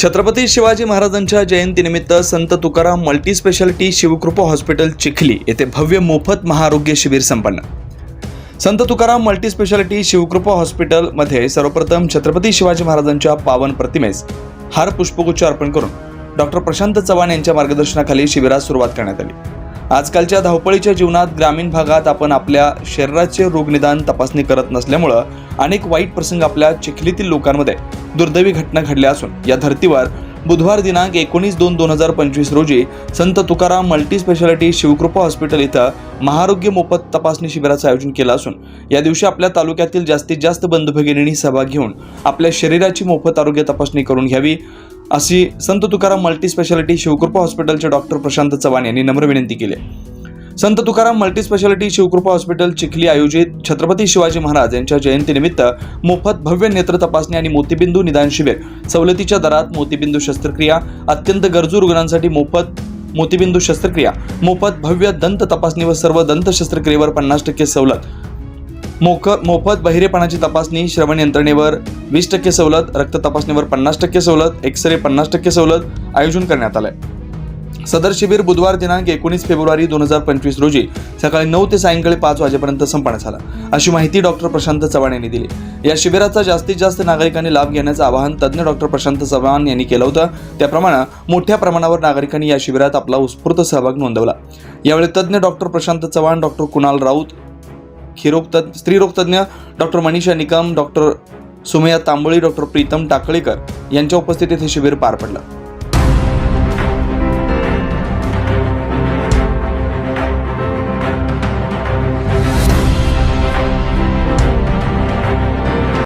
छत्रपती शिवाजी महाराजांच्या जयंतीनिमित्त Sant Tukaram multispeciality Shivkrupa hospital Chikhli येथे भव्य मोफत महाआरोग्य शिबिर संपन्न. संत तुकाराम मल्टीस्पेशालिटी शिवकृपा हॉस्पिटलमध्ये सर्वप्रथम छत्रपती शिवाजी महाराजांच्या पावन प्रतिमेस हार पुष्पगुच्छ अर्पण करून डॉक्टर प्रशांत चव्हाण यांच्या मार्गदर्शनाखाली शिबिरास सुरुवात करण्यात आली. आजकालच्या धावपळीच्या जीवनात ग्रामीण भागात आपण आपल्या शरीराचे रोगनिदान तपासणी करत नसल्यामुळं अनेक वाईट प्रसंग आपल्या चिखलीतील लोकांमध्ये दुर्दैवी घटना घडल्या असून या धर्तीवर बुधवार दिनांक एकोणीस दोन दोन हजार पंचवीस रोजी Sant Tukaram multi speciality Shivkrupa hospital इथं महारोग्य मोफत तपासणी शिबिराचं आयोजन केलं असून या दिवशी आपल्या तालुक्यातील जास्तीत जास्त बंधू भगिनींनी सहभाग घेऊन आपल्या शरीराची मोफत आरोग्य तपासणी करून घ्यावी. अशी संत तुकाराम मल्टी स्पेशालिटी शिवकृपा हॉस्पिटलचे डॉक्टर प्रशांत चव्हाण यांनी नम्र विनंती केली. Sant Tukaram multi speciality Shivkrupa hospital Chikhli आयोजित छत्रपती शिवाजी महाराज यांच्या जयंतीनिमित्त मोफत भव्य नेत्र तपासणी आणि मोतीबिंदू निदान शिबिर सवलतीच्या दरात मोतीबिंदू शस्त्रक्रिया अत्यंत गरजू रुग्णांसाठी मोफत मोतीबिंदू शस्त्रक्रिया मोफत भव्य दंत तपासणी व सर्व दंत शस्त्रक्रियेवर पन्नास टक्के सवलत मोख मोफत बहिरेपणाची तपासणी श्रवण यंत्रणेवर वीस टक्के सवलत रक्त तपासणीवर पन्नास टक्के सवलत एक्सरे पन्नास टक्के सवलत आयोजन करण्यात आलंय. सदर शिबिर बुधवार दिनांक एकोणीस फेब्रुवारी दोन हजार पंचवीस रोजी सकाळी नऊ ते सायंकाळी पाच वाजेपर्यंत संपन्न झाला. अशी माहिती डॉक्टर प्रशांत चव्हाण यांनी दिली. या शिबिराचा जास्तीत जास्त नागरिकांनी लाभ घेण्याचं आवाहन तज्ज्ञ डॉक्टर प्रशांत चव्हाण यांनी केलं होतं. त्याप्रमाणे मोठ्या प्रमाणावर नागरिकांनी या शिबिरात आपला उत्स्फूर्त सहभाग नोंदवला. यावेळी तज्ज्ञ डॉक्टर प्रशांत चव्हाण डॉक्टर कुणाल राऊत क्षीरोग स्त्रीरोगतज्ञ doctor Manisha Nikam doctor Sumaya Tamboli doctor Pritam Takalkar यांच्या उपस्थितीत हे शिबिर पार पडलं.